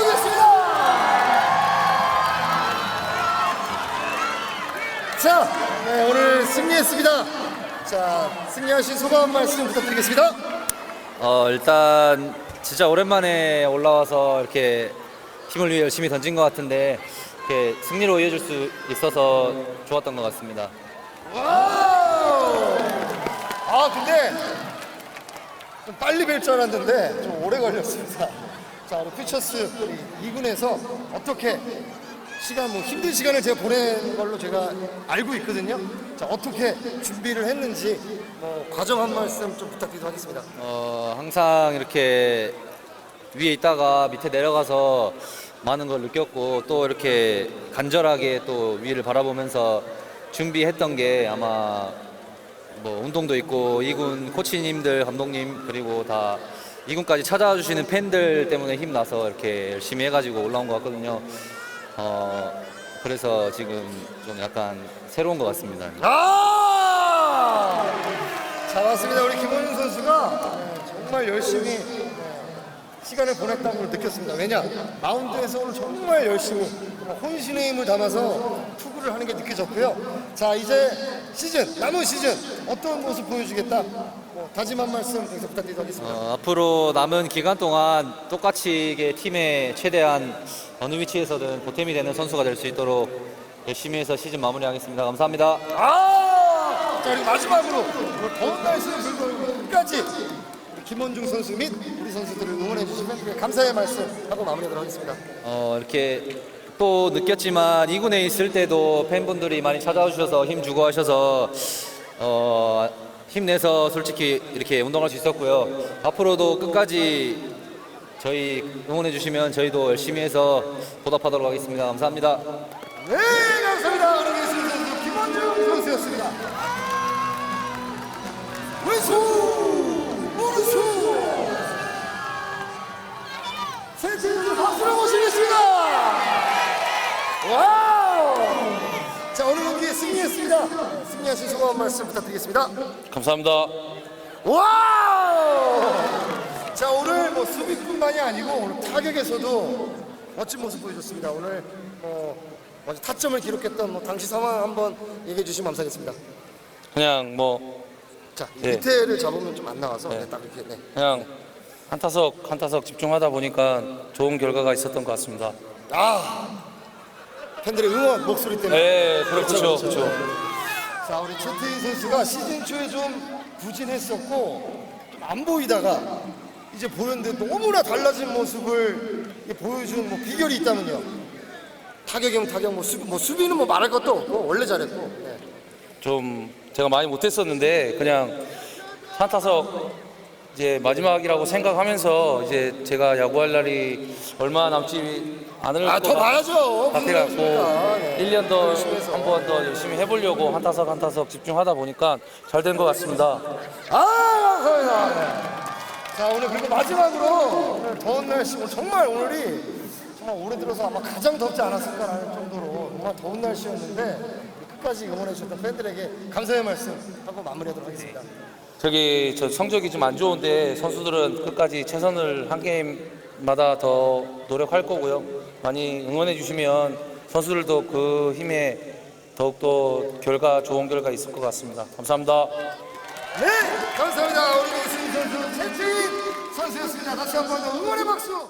가보겠습니다. 자, 네, 오늘 승리했습니다. 자, 승리하신 소감 한 말씀 부탁드리겠습니다. 어 일단 진짜 오랜만에 올라와서 이렇게 팀을 위해 열심히 던진 것 같은데 이렇게 승리로 이어질 수 있어서 좋았던 것 같습니다. 와우! 아, 근데 좀 빨리 뵐 줄 알았는데 좀 오래 걸렸습니다. 자, 우리 퓨처스 2군에서 어떻게 시간 뭐 힘든 시간을 제가 보낸 걸로 제가 알고 있거든요. 자, 어떻게 준비를 했는지 뭐 과정 한 말씀 좀 부탁드리도록 하겠습니다. 어 항상 이렇게 위에 있다가 밑에 내려가서 많은 걸 느꼈고 또 이렇게 간절하게 또 위를 바라보면서 준비했던 게 아마 뭐 운동도 있고 이군 코치님들 감독님 그리고 다 이군까지 찾아와 주시는 팬들 때문에 힘나서 이렇게 열심히 해가지고 올라온 것 같거든요. 어 그래서 지금 좀 약간 새로운 것 같습니다. 아! 잘 왔습니다. 우리 김원윤 선수가 네, 정말 열심히 네, 시간을 보냈다고 느꼈습니다. 왜냐? 마운드에서 오늘 정말 열심히 혼신의 힘을 담아서 투구를 하는 게 느껴졌고요. 자, 이제 시즌, 남은 시즌 어떤 모습 보여주겠다? 뭐, 다짐 한 말씀 여기서 부탁드리도록 하겠습니다. 어, 앞으로 남은 기간 동안 똑같이 이게 팀의 최대한 어느 위치에서든 보탬이 되는 선수가 될 수 있도록 열심히 해서 시즌 마무리하겠습니다. 감사합니다. 아! 자, 그리고 마지막으로 오늘 더운 불구하고 끝까지 우리 김원중 선수 및 우리 선수들을 응원해 주신 팬들께 감사의 말씀 하고 마무리하도록 하겠습니다. 어, 이렇게 또 느꼈지만 2군에 있을 때도 팬분들이 많이 찾아와 주셔서 힘 주고 하셔서 어, 힘내서 솔직히 이렇게 운동할 수 있었고요. 앞으로도 끝까지 저희 응원해 주시면 저희도 열심히 해서 보답하도록 하겠습니다. 감사합니다. 네, 승리했습니다. 승리하신 소감 한 말씀 부탁드리겠습니다. 감사합니다. 와우! 자 오늘 뭐 수비뿐만이 아니고 오늘 타격에서도 멋진 모습 보여줬습니다. 오늘 뭐 먼저 타점을 기록했던 뭐 당시 상황 한번 얘기해 주시면 감사하겠습니다. 그냥 뭐자 네. 밑에를 잡으면 좀 안 나와서 네, 딱 이렇게 네. 그냥 한 타석 한 타석 집중하다 보니까 좋은 결과가 있었던 것 같습니다. 아 팬들의 응원 목소리 때문에. 네, 그렇죠, 그렇죠. 자 우리 최태희 선수가 시즌 초에 좀 부진했었고 좀 안 보이다가 이제 보였는데 너무나 달라진 모습을 보여준 뭐 비결이 있다면요. 타격이면 타격, 뭐 수비, 뭐 수비는 뭐 말할 것도 없고 원래 잘했고. 네. 좀 제가 많이 못했었는데 그냥 한 타석 이제 마지막이라고 생각하면서 이제 제가 야구할 날이 얼마 남지 않을 아, 더 것 봐야죠. 같아갖고 네. 1년 더. 한 번 더 열심히 해보려고 한 타석 한 타석 집중하다 보니까 잘 된 것 같습니다. 아, 감사합니다. 네. 자, 오늘 그리고 마지막으로 오늘 더운 날씨, 오늘 정말 오늘이 정말 올해 들어서 아마 가장 덥지 않았을까라는 정도로 정말 더운 날씨였는데 끝까지 응원해 주셨던 팬들에게 감사의 말씀 하고 마무리하도록 하겠습니다. 저기 저 성적이 좀 안 좋은데 선수들은 끝까지 최선을 한 게임마다 더 노력할 거고요. 많이 응원해 주시면 선수들도 그 힘에 더욱더 결과 좋은 결과 있을 것 같습니다. 감사합니다. 네, 감사합니다. 우리 우승 선수 최태인 선수였습니다. 다시 한 번 더 응원의 박수.